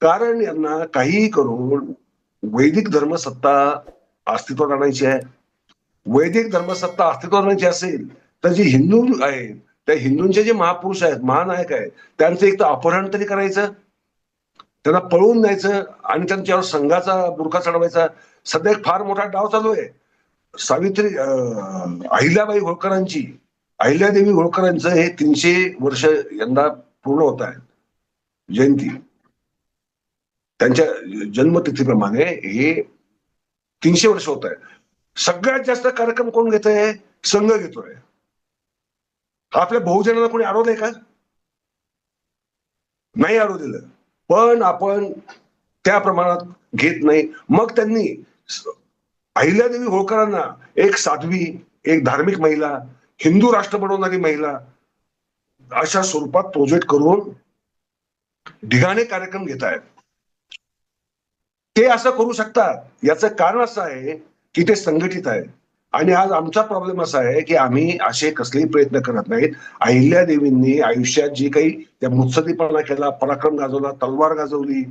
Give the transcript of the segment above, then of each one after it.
कारण यांना काहीही करून वैदिक धर्मसत्ता अस्तित्वात आणायची आहे. वैदिक धर्मसत्ता अस्तित्वात आणायची असेल तर जे हिंदू आहेत त्या हिंदूंचे जे महापुरुष आहेत महानायक आहेत त्यांचं एक तर अपहरण तरी करायचं त्यांना पळवून द्यायचं आणि त्यांच्यावर संघाचा बुरखा चढवायचा. सध्या एक फार मोठा डाव चालू आहे. सावित्री अं, अहिल्याबाई होळकरांची अहिल्यादेवी होळकरांचं हे तीनशे वर्ष यंदा पूर्ण होत आहे. जयंती. त्यांच्या जन्मतिथीप्रमाणे हे तीनशे वर्ष होत आहे. सगळ्यात जास्त कार्यक्रम कोण घेत आहे संघ घेतोय. हा आपल्या बहुजनाला कोणी अडवलंय का? नाही अडवलेलं पण आपण त्या प्रमाणात घेत नाही. मग त्यांनी अहिल्यादेवी होळकरांना एक साध्वी एक धार्मिक महिला हिंदू राष्ट्र बनवणारी महिला अशा स्वरूपात प्रोजेक्ट करून ढिगाणे कार्यक्रम घेत आहेत. ते असं करू शकतात. याचं कारण असं आहे की ते संघटित आहे आणि आज आमचा प्रॉब्लेम असा आहे की आम्ही असे कसलेही प्रयत्न करत नाहीत. अहिल्या देवींनी आयुष्यात जी काही त्या मुत्सदीपणा केला पराक्रम गाजवला तलवार गाजवली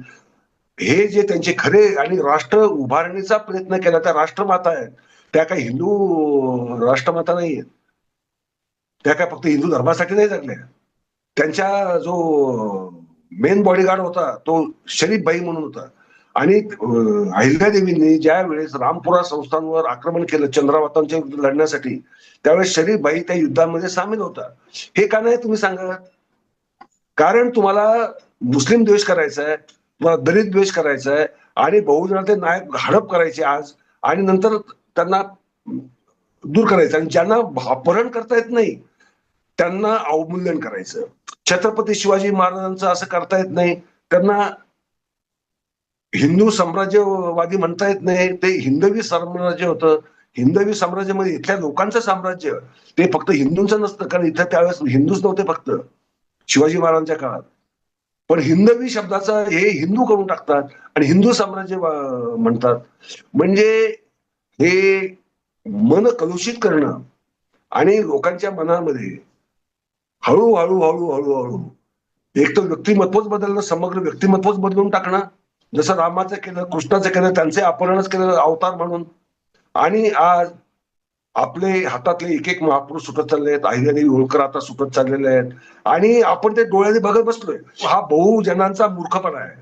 हे जे त्यांचे खरे आणि राष्ट्र उभारणीचा प्रयत्न केला त्या राष्ट्रमाता आहेत. त्या काही हिंदू राष्ट्रमाता नाही आहेत त्या काय फक्त हिंदू धर्मासाठी नाही जगल्या. त्यांच्या जो मेन बॉडीगार्ड होता तो शरीफ भाई म्हणून होता. आणि अहिल्यादेवींनी ज्या वेळेस रामपुरा संस्थांवर आक्रमण केलं चंद्रावतांच्या विरुद्ध लढण्यासाठी त्यावेळेस शरीफ भाई त्या युद्धामध्ये सामील होता. हे का नाही तुम्ही सांगा? कारण तुम्हाला मुस्लिम द्वेष करायचा आहे तुम्हाला दलित द्वेष करायचा आहे आणि बहुजनाचे नायक हडप करायचे आज आणि नंतर त्यांना दूर करायचं आणि ज्यांना अपहरण करता येत नाही त्यांना अवमूल्यन करायचं. छत्रपती शिवाजी महाराजांचं असं करता येत नाही त्यांना हिंदू साम्राज्यवादी म्हणता येत नाही. ते हिंदवी साम्राज्य होतं. हिंदवी साम्राज्यामध्ये इथल्या लोकांचं साम्राज्य ते फक्त हिंदूंचं नसतं. कारण इथं त्यावेळेस हिंदूच नव्हते फक्त शिवाजी महाराजांच्या काळात. पण हिंदवी शब्दाचा हे हिंदू करून टाकतात आणि हिंदू साम्राज्य म्हणतात. म्हणजे हे मन कलुषित करणं आणि लोकांच्या मनामध्ये हळूहळू हळू हळूहळू एक तर व्यक्तिमत्वच बदलणं समग्र व्यक्तिमत्वच बदलून टाकणं जसं रामाचं केलं कृष्णाचं केलं त्यांचे अपहरणच केलं अवतार म्हणून. आणि आज आपले हातातले एक एक महापुरुष सुटत चालले आहेत अहिल्यादेवी होळकर आता सुटत चाललेले आहेत. आणि आपण ते डोळ्याने बघत बसलोय. हा बहुजनांचा मूर्खपणा आहे.